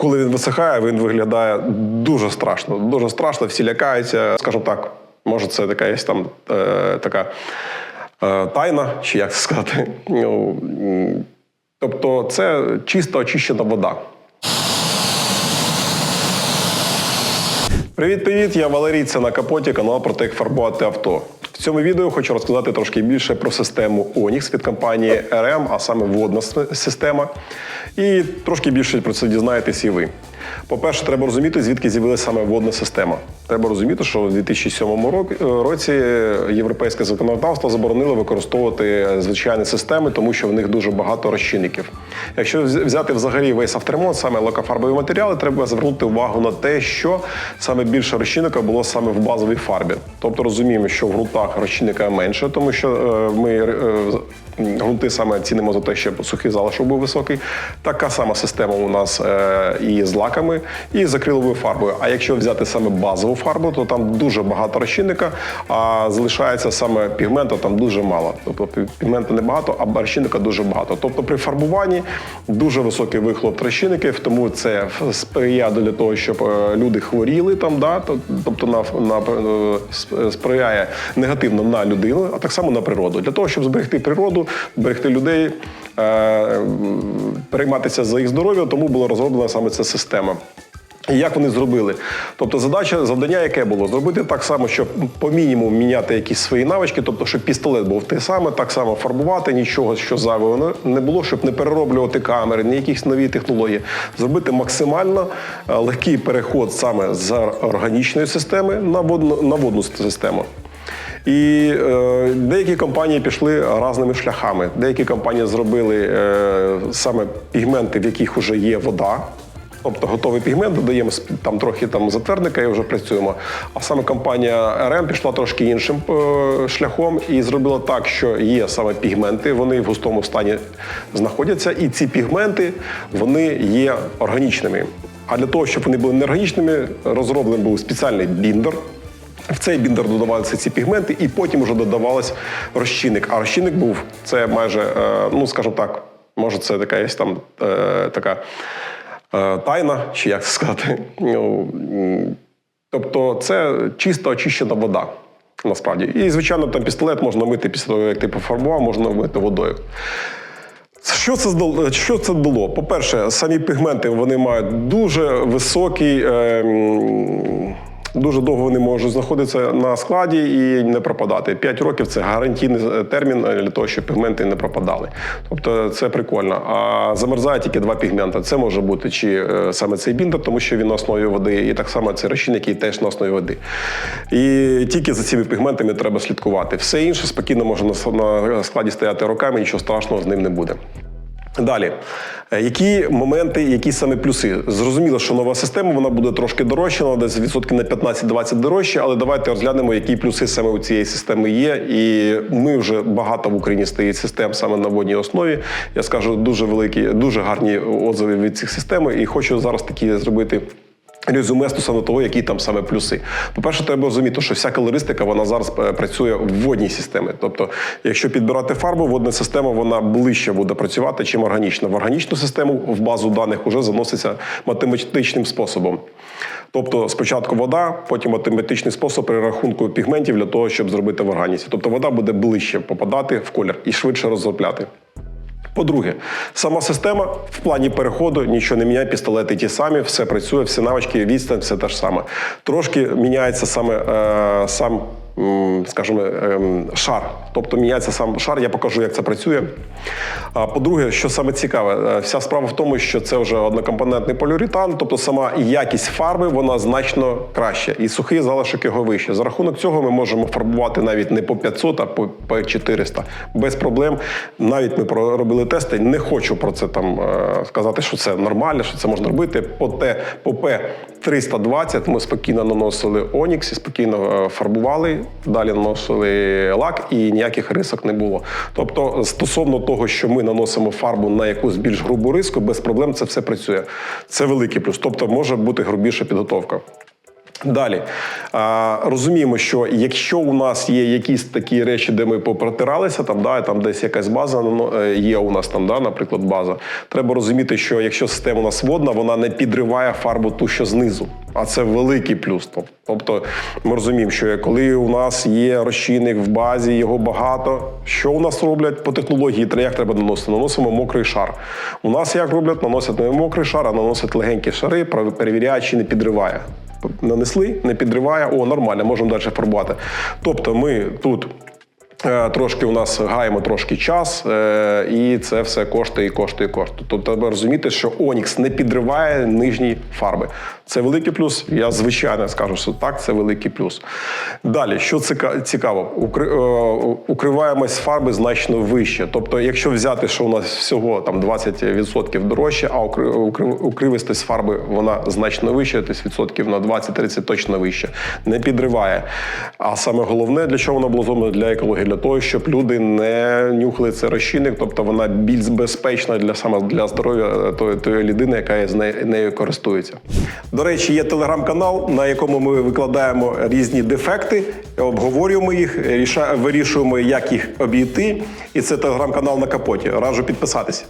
коли він висихає, він виглядає дуже страшно. Дуже страшно, всі лякаються. Скажімо так, може, це така є там е, така е, тайна, чи як це сказати. Ну, тобто, це чисто очищена вода. Привіт, привіт! Я Валерій. Це на капоті канал про те, як фарбувати авто. В цьому відео хочу розказати трошки більше про систему Onyx від компанії RM, а саме водна система. І трошки більше про це дізнаєтесь і ви. По-перше, треба розуміти, звідки з'явилася саме водна система. Треба розуміти, що у 2007 році європейське законодавство заборонило використовувати звичайні системи, тому що в них дуже багато розчинників. Якщо взяти взагалі весь авторемонт, саме лакофарбові матеріали, треба звернути увагу на те, що саме більше розчинника було саме в базовій фарбі. Тобто розуміємо, що в розчинника менше, тому що е, ми е, ґрунти саме цінимо за те, щоб сухий залишок був високий. Така сама система у нас е, і з лаками, і з акриловою фарбою. А якщо взяти саме базову фарбу, то там дуже багато розчинника, а залишається саме пігмента там дуже мало. Тобто пі- пігмента небагато, а розчинника дуже багато. Тобто при фарбуванні дуже високий вихлоп розчинників, тому це сприяє для того, щоб е, люди хворіли там, да? тобто на, на, е, сприяє негативно на людину, а так само на природу. Для того, щоб зберегти природу, зберегти людей, е, перейматися за їх здоров'я, тому була розроблена саме ця система. І як вони зробили? Тобто задача, завдання, яке було? Зробити так само, щоб по мінімуму міняти якісь свої навички, тобто, щоб пістолет був те саме, так само фарбувати, нічого, що зайвого не- не було, щоб не перероблювати камери, ні якісь нові технології. Зробити максимально е, легкий переход саме з органічної системи на водну, на водну систему. І е, деякі компанії пішли різними шляхами. Деякі компанії зробили е, саме пігменти, в яких вже є вода. Тобто готовий пігмент, додаємо там трохи там затвердника і вже працюємо. А саме компанія RM пішла трошки іншим е, шляхом і зробила так, що є саме пігменти, вони в густому стані знаходяться, і ці пігменти вони є органічними. А для того, щоб вони були неорганічними, розроблений був спеціальний біндер. В цей біндер додавалися ці пігменти, і потім вже додавалось розчинник. А розчинник був це майже, е, ну скажімо так, може, це така є там е, така е, тайна, чи як це сказати. Ну, тобто, це чисто очищена вода. Насправді. І, звичайно, там пістолет можна мити після того, як ти пофарбував, можна вмити водою. Що це що це було? По-перше, самі пігменти вони мають дуже високий. Е, Дуже довго вони можуть знаходитися на складі і не пропадати. П'ять років це гарантійний е, термін для того, щоб пігменти не пропадали. Тобто це прикольно. А замерзає тільки два пігмента. Це може бути чи е, саме цей біндер, тому що він на основі води, і так само це розчин, який теж на основі води. І тільки за цими пігментами треба слідкувати. Все інше спокійно може на складі стояти роками, нічого страшного з ним не буде. Далі, Е, які моменти, які саме плюси? Зрозуміло, що нова система вона буде трошки дорожча, вона десь відсотки на 15-20 дорожче, але давайте розглянемо, які плюси саме у цієї системи є. І ми вже багато в Україні стоїть систем саме на водній основі. Я скажу дуже великі, дуже гарні отзиви від цих систем. І хочу зараз такі зробити. Резюме стосовно того, які там саме плюси. По-перше, треба розуміти, що вся колористика вона зараз е, працює в водній системі. Тобто, якщо підбирати фарбу, водна система вона ближче буде працювати, чим органічна. В органічну систему в базу даних вже заноситься математичним способом. Тобто спочатку вода, потім математичний спосіб перерахунку пігментів для того, щоб зробити в органіці. Тобто вода буде ближче попадати в колір і швидше розробляти. По-друге, сама система в плані переходу нічого не міняє, пістолети ті самі, все працює, всі навички, відстань, все те ж саме. Трошки міняється саме е, сам, скажімо, ем, шар. Тобто міняється сам шар, я покажу, як це працює. А по-друге, що саме цікаве, е, вся справа в тому, що це вже однокомпонентний поліуретан, тобто сама якість фарби вона значно краща, і сухий залишок його вище. За рахунок цього ми можемо фарбувати навіть не по 500, а по, по 400. Без проблем. Навіть ми про- робили тести. Не хочу про це там е, сказати, що це нормально, що це можна робити. По Т, по П 320 ми спокійно наносили Онікс і спокійно е, фарбували. Далі наносили лак і ніяких рисок не було. Тобто, стосовно того, що ми наносимо фарбу на якусь більш грубу риску, без проблем це все працює. Це великий плюс. Тобто може бути грубіша підготовка. Далі а, розуміємо, що якщо у нас є якісь такі речі, де ми попротиралися, там да, там десь якась база ну, е, є у нас там, да, наприклад, база. Треба розуміти, що якщо система у нас водна, вона не підриває фарбу ту, що знизу. А це великий плюс. Тобто ми розуміємо, що коли у нас є розчинник в базі, його багато. Що у нас роблять по технології? Як треба наносити? Наносимо мокрий шар. У нас як роблять? Наносять не мокрий шар, а наносять легенькі шари, перевіряють, чи не підриває. Нанесли, не підриває, о, нормально, можемо далі фарбувати. Тобто ми тут. Е, Трошки у нас гаємо трошки час, е, і це все коштує, і коштує, і коштує. Тобто треба розуміти, що Онікс не підриває нижні фарби. Це великий плюс. Я звичайно скажу, що так, це великий плюс. Далі, що цікаво, е, укриваємось фарби значно вище. Тобто, якщо взяти, що у нас всього там 20% дорожче, а укри- укри- укривистість фарби вона значно вища, тобто відсотків на 20-30 точно вище, не підриває. А саме головне, для чого вона було зроблено для екології, для того, щоб люди не нюхали цей розчинник, тобто вона більш безпечна для саме для здоров'я е, тої, тої людини, яка з нею, нею користується. До речі, є телеграм-канал, на якому ми викладаємо різні дефекти, обговорюємо їх, вирішуємо, як їх обійти. І це телеграм-канал на капоті. Раджу підписатися.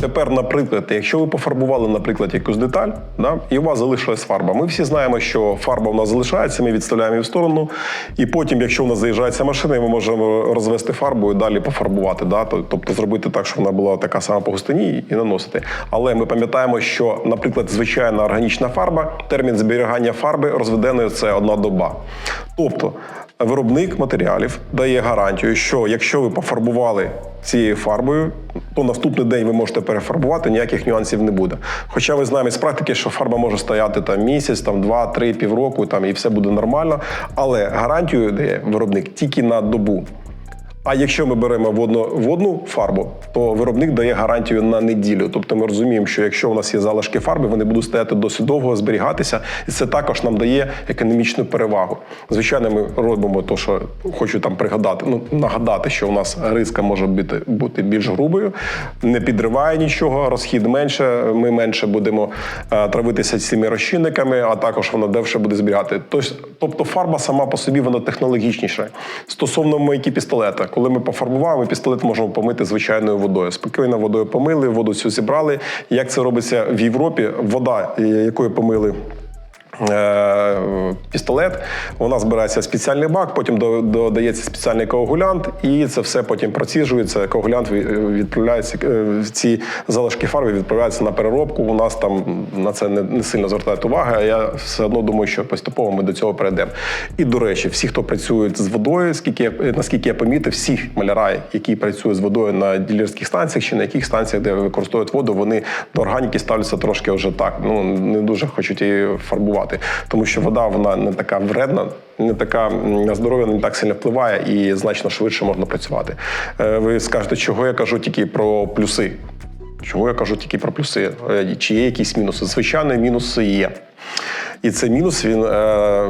Тепер, наприклад, якщо ви пофарбували, наприклад, якусь деталь, да, і у вас залишилась фарба. Ми всі знаємо, що фарба у нас залишається, ми відставляємо її в сторону. І потім, якщо у нас заїжджається машина, ми можемо розвести фарбу і далі пофарбувати. Да? Тобто зробити так, щоб вона була така сама по густині і наносити. Але ми пам'ятаємо, що, наприклад, звичайна органічна фарба, термін зберігання фарби розведеної це одна доба. Тобто виробник матеріалів дає гарантію, що якщо ви пофарбували цією фарбою, то наступний день ви можете перефарбувати, ніяких нюансів не буде. Хоча ви знаємо з практики, що фарба може стояти там місяць, там два, три, півроку, там і все буде нормально. Але гарантію дає виробник тільки на добу. А якщо ми беремо водну, водну фарбу, то виробник дає гарантію на неділю. Тобто ми розуміємо, що якщо у нас є залишки фарби, вони будуть стояти досить довго, зберігатися, і це також нам дає економічну перевагу. Звичайно, ми робимо те, що хочу там пригадати, ну нагадати, що у нас риска може бути, бути більш грубою, не підриває нічого, розхід менше. Ми менше будемо е, травитися цими розчинниками, а також вона довше буде зберігати. Тобто фарба сама по собі вона технологічніша. Стосовно мийки пістолета, коли ми пофарбували, пістолет можемо помити звичайною водою. Спокійно водою помили, воду цю зібрали. Як це робиться в Європі? Вода, е, якою помили. Е, Пістолет, вона збирається в спеціальний бак, потім додається спеціальний коагулянт, і це все потім проціжується. Коагулянт відправляється е, ці залишки фарби відправляються на переробку. У нас там на це не, сильно звертають увагу. а Я все одно думаю, що поступово ми до цього перейдемо. І до речі, всі, хто працюють з водою, скільки я- наскільки я помітив, всі маляра, які працюють з водою на ділерських станціях чи на яких станціях, де використовують воду, вони до органіки ставляться трошки вже так. Ну не дуже хочуть її фарбувати, тому що вода вона не така вредна, не така на здоров'я не так сильно впливає і значно швидше можна працювати. Е, Ви скажете, чого я кажу тільки про плюси. Чого я кажу тільки про плюси? Е, Чи є якісь мінуси? Звичайно, мінуси є. І цей мінус він е,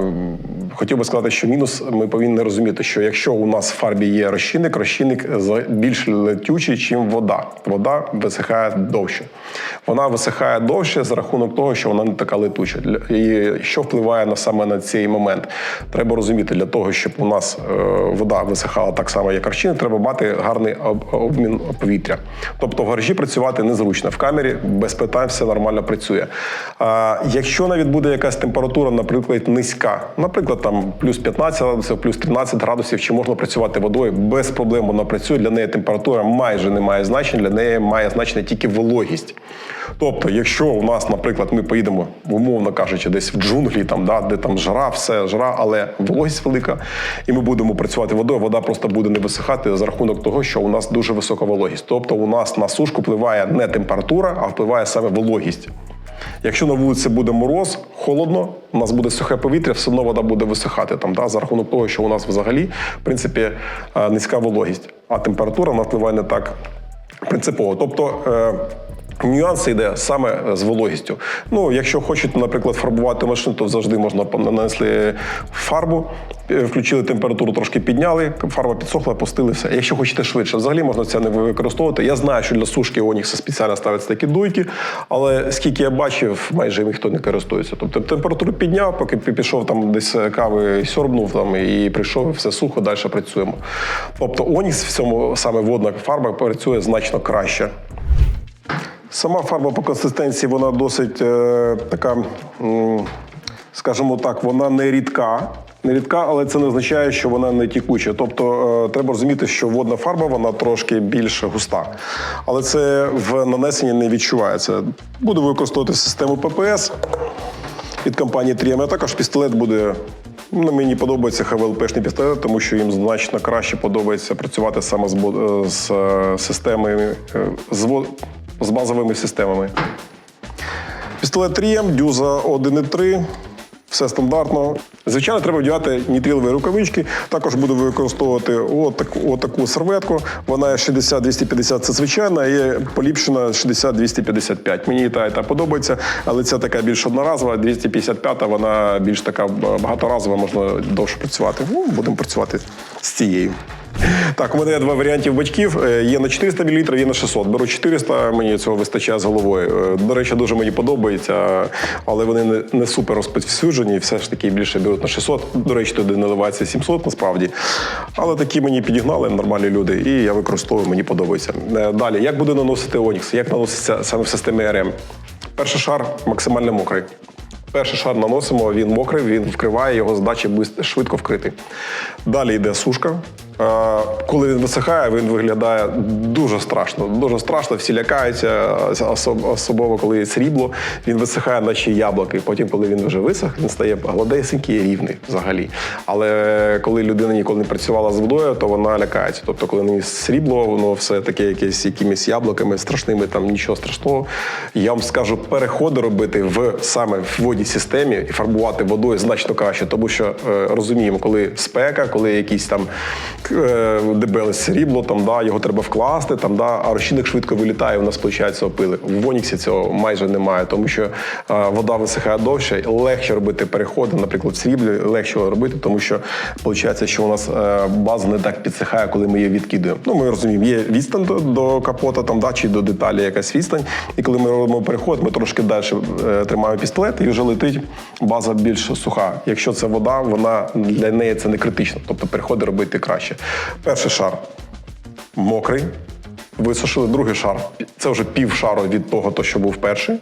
хотів би сказати, що мінус ми повинні розуміти, що якщо у нас в фарбі є розчинник, розчинник більш летючий, ніж вода. Вода висихає довше. Вона висихає довше за рахунок того, що вона не така летуча. І що впливає на саме на цей момент? Треба розуміти, для того, щоб у нас е, вода висихала так само, як розчинник, треба мати гарний обмін повітря. Тобто в гаражі працювати незручно. В камері без питань все нормально працює. Якщо навіть буде якась температура, наприклад, низька, наприклад, там плюс 15 градусів, плюс 13 градусів, чи можна працювати водою, без проблем вона працює. Для неї температура майже не має значення, для неї має значення тільки вологість. Тобто, якщо у нас, наприклад, ми поїдемо, умовно кажучи, десь в джунглі, там, да, де там жара, все жара, але вологість велика, і ми будемо працювати водою, вода просто буде не висихати за рахунок того, що у нас дуже висока вологість. Тобто, у нас на сушку впливає не температура, а впливає саме вологість. Якщо на вулиці буде мороз, холодно, у нас буде сухе повітря, все одно вода буде висихати там, да, за рахунок того, що у нас взагалі в принципі е, низька вологість, а температура впливає не так принципово. Тобто, е, Нюанс йде саме з вологістю. Ну, якщо хочете, наприклад, фарбувати машину, то завжди можна нанесли фарбу, е, включили температуру, трошки підняли, фарба підсохла, пустили все. Якщо хочете швидше, взагалі можна це не використовувати. Я знаю, що для сушки Онікса спеціально ставляться такі дуйки, але скільки я бачив, майже ніхто не користується. Тобто температуру підняв, поки пішов там десь кави сьорбнув там і прийшов, все сухо, далі працюємо. Тобто Онікс в цьому саме водна фарба працює значно краще. Сама фарба по консистенції вона досить е, така, скажімо так, вона не рідка. Не рідка, але це не означає, що вона не тікуча. Тобто е, треба розуміти, що водна фарба вона трошки більш густа. Але це в нанесенні не відчувається. Буду використовувати систему ППС від компанії 3M, а також пістолет буде. Ну, мені подобається ХВЛПшний пістолет, тому що їм значно краще подобається працювати саме з, бо- з е, е, з, з базовими системами. Пістолет 3М, дюза 1,3. Все стандартно. Звичайно, треба вдягати нітрилові рукавички. Також буду використовувати отаку, отаку серветку. Вона 60-250 це звичайна, і поліпшена 60-255. Мені та, і та подобається, але це така більш одноразова. 255 вона більш така багаторазова, можна довше працювати. Ну, будемо працювати з цією. Так, у мене є два варіантів батьків. Е, Є на 400 мл, є на 600. Беру 400, мені цього вистачає з головою. Е, До речі, дуже мені подобається, але вони не, супер розповсюджені. Все ж таки більше беруть на 600. До речі, туди наливається 700 насправді. Але такі мені підігнали нормальні люди, і я використовую, мені подобається. Е, Далі, як буде наносити Onyx? Як наноситься саме в системі RM? Перший шар максимально мокрий. Перший шар наносимо, він мокрий, він вкриває, його задача швидко вкрити. Далі йде сушка. Коли він висихає, він виглядає дуже страшно. Дуже страшно, всі лякаються, особливо коли є срібло, він висихає, наче яблуки. Потім, коли він вже висох, він стає гладесенький і рівний взагалі. Але коли людина ніколи не працювала з водою, то вона лякається. Тобто, коли ній срібло, воно все таке якесь якимись яблуками страшними, там нічого страшного. Я вам скажу, переходи робити в саме в водній системі і фарбувати водою значно краще, тому що е, розуміємо, коли спека, коли якісь там дебеле срібло, там да, його треба вкласти, там да, а розчинник швидко вилітає. У нас виходить опили. В Воніксі цього майже немає, тому що е, вода висихає довше, легше робити переходи, наприклад, в сріблі легше робити, тому що виходить, що у нас е, база не так підсихає, коли ми її відкидуємо. Ну ми розуміємо, є відстань до, капота, там да, чи до деталі якась відстань. І коли ми робимо переход, ми трошки далі е, тримаємо пістолет і вже летить база більш суха. Якщо це вода, вона для неї це не критично. Тобто переходи робити краще. Перший шар мокрий. Висушили другий шар. Це вже пів шару від того, то, що був перший.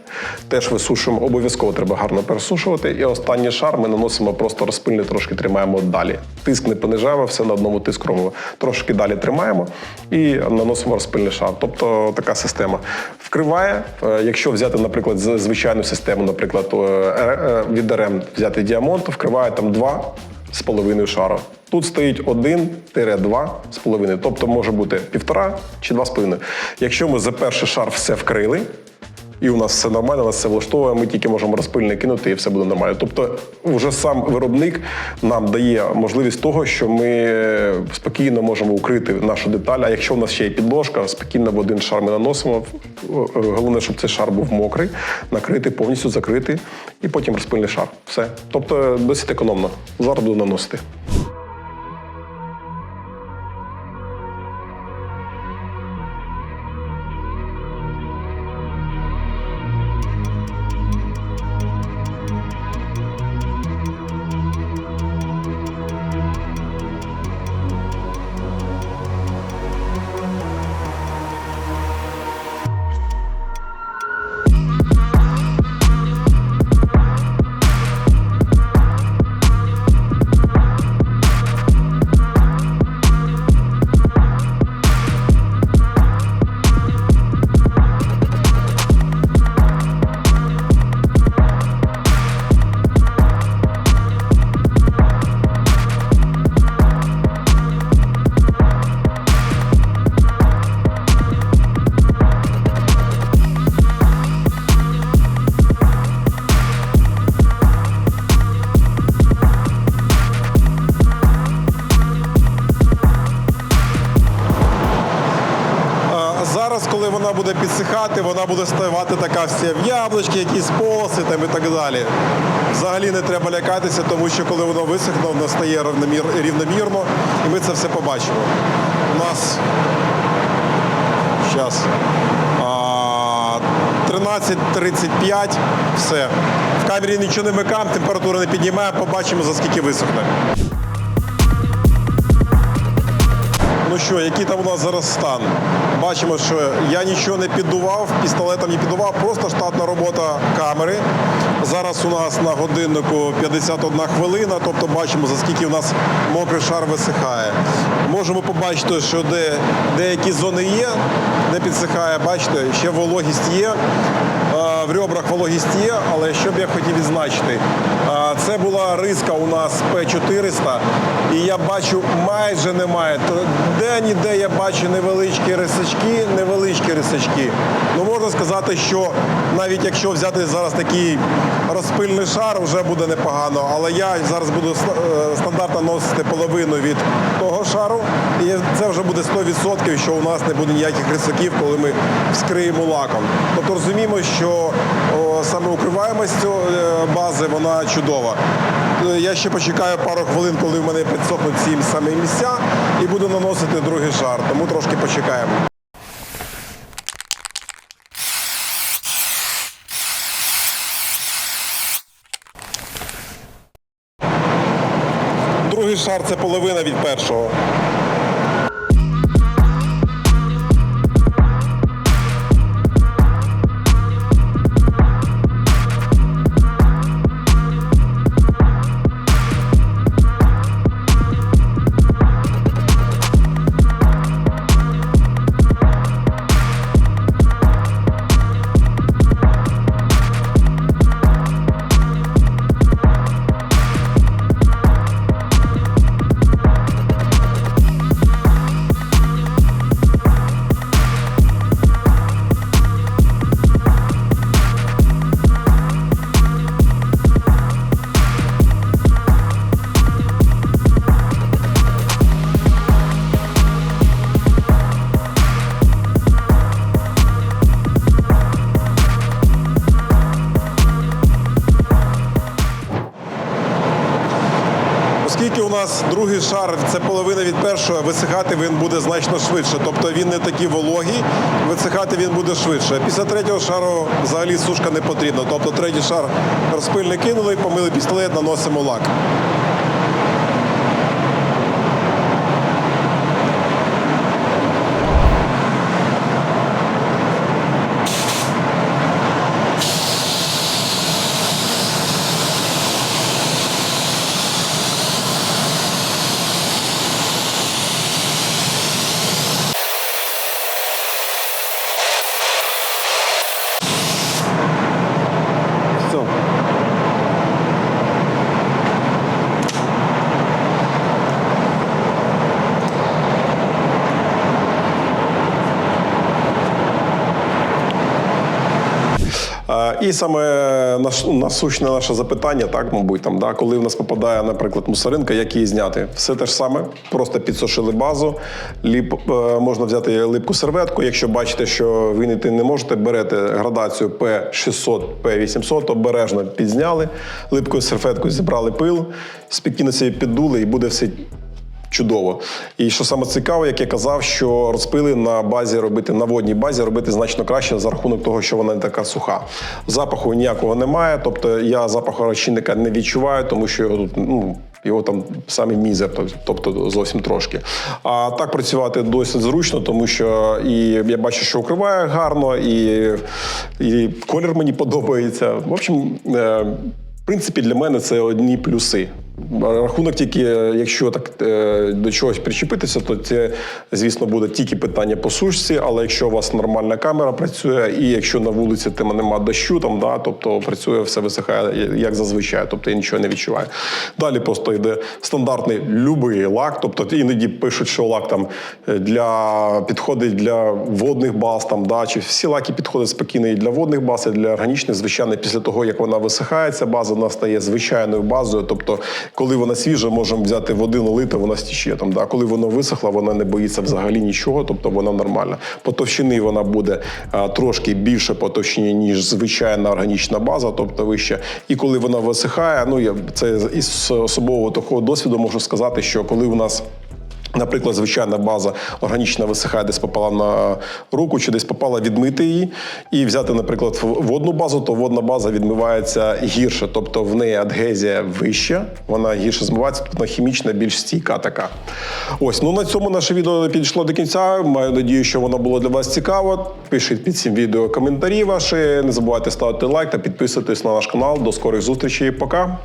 Теж висушуємо. Обов'язково треба гарно пересушувати. І останній шар ми наносимо просто розпильний, трошки тримаємо далі. Тиск не понижаємо, все на одному тиску робимо. Трошки далі тримаємо і наносимо розпильний шар. Тобто така система вкриває. Е, Якщо взяти, наприклад, звичайну систему, наприклад, е, е, від РМ взяти діамонт, то вкриває там два з половиною шара. Тут стоїть 1-2 з половиною, тобто може бути півтора чи два з половиною. Якщо ми за перший шар все вкрили, і у нас все нормально, нас все влаштовує, ми тільки можемо розпильне кинути і все буде нормально. Тобто, вже сам виробник нам дає можливість того, що ми спокійно можемо укрити нашу деталь. А якщо в нас ще є підложка, спокійно в один шар ми наносимо. Головне, щоб цей шар був мокрий, накритий, повністю закритий, і потім розпильний шар. Все. Тобто досить економно. Зараз буду наносити. Буде вона буде ставати така вся в яблучки, якісь полоси там і так далі. Взагалі не треба лякатися, тому що коли воно висохне, воно стає рівномір, рівномірно, і ми це все побачимо. У нас зараз 13.35, все. В камері нічого не вмикаємо, температуру не піднімаємо, побачимо за скільки висохне. Ну що, який там у нас зараз стан? Бачимо, що я нічого не піддував, пістолетом не піддував, просто штатна робота камери. Зараз у нас на годиннику 51 хвилина, тобто бачимо, за скільки у нас мокрий шар висихає. Можемо побачити, що де, деякі зони є, де підсихає, бачите, ще вологість є. Е, В ребрах вологість є, але що б я хотів відзначити, е, це була риска у нас П400, і я бачу майже немає. Де-ніде я бачу невеличкі рисачки, невеличкі рисачки. Ну можна сказати, що навіть якщо взяти зараз такий розпильний шар, вже буде непогано. Але я зараз буду е, стандартно носити половину від того шару, і це вже буде 100%, що у нас не буде ніяких рисаків, коли ми вскриємо лаком. Тобто розуміємо, що саме укриваємость е, бази вона чудова. Я ще почекаю пару хвилин, коли в мене підсохнуть ці самі місця, і буду наносити другий шар, тому трошки почекаємо. Другий шар це половина від першого. Другий шар це половина від першого, висихати він буде значно швидше. Тобто він не такий вологий, висихати він буде швидше. Після третього шару взагалі сушка не потрібна. Тобто третій шар розпильник кинули, помили пістолет, наносимо лак. І саме наш- насущне наше запитання, так, мабуть, там, да, коли в нас попадає, наприклад, мусоринка, як її зняти? Все те ж саме, просто підсушили базу, ліп, е, можна взяти липку серветку. Якщо бачите, що винити не можете, берете градацію P600, P800, обережно підзняли, липкою серветкою зібрали пил, спокійно піддули і буде все Чудово. І що саме цікаво, як я казав, що розпили на базі робити на водній базі робити значно краще за рахунок того, що вона не така суха. Запаху ніякого немає. Тобто я запаху розчинника не відчуваю, тому що його тут ну. Його там саме мізер, тобто зовсім трошки. А так працювати досить зручно, тому що і я бачу, що укриває гарно, і, і колір мені подобається. В общем, е, в принципі, для мене це одні плюси. Рахунок тільки, якщо так е, до чогось причепитися, то це, звісно, буде тільки питання по сушці. Але якщо у вас нормальна камера працює, і якщо на вулиці там нема дощу, там да, тобто працює, все висихає як зазвичай, тобто я нічого не відчуваю. Далі просто йде стандартний любий лак, тобто іноді пишуть, що лак там е, для підходить для водних баз, там да, чи всі лаки підходять спокійно і для водних баз, і для органічних. Звичайно, після того як вона висихає, ця база вона стає звичайною базою. Тобто Коли вона свіжа, можемо взяти води, налити, вона стіче. Там, да. Коли вона висохла, вона не боїться взагалі нічого, тобто вона нормальна. По товщини вона буде а, трошки більше по товщині, ніж звичайна органічна база, тобто вища. І коли вона висихає, ну я це із особового такого досвіду можу сказати, що коли у нас Наприклад, звичайна база органічна висихає, десь попала на руку, чи десь попала відмити її, і взяти, наприклад, водну базу, то водна база відмивається гірше, тобто в неї адгезія вища, вона гірше змивається, тобто хімічна, більш стійка така. Ось, ну на цьому наше відео підійшло до кінця. Маю надію, що воно було для вас цікаво. Пишіть під цим відео коментарі ваші. Не забувайте ставити лайк та підписуйтесь на наш канал. До скорих зустрічей. Пока.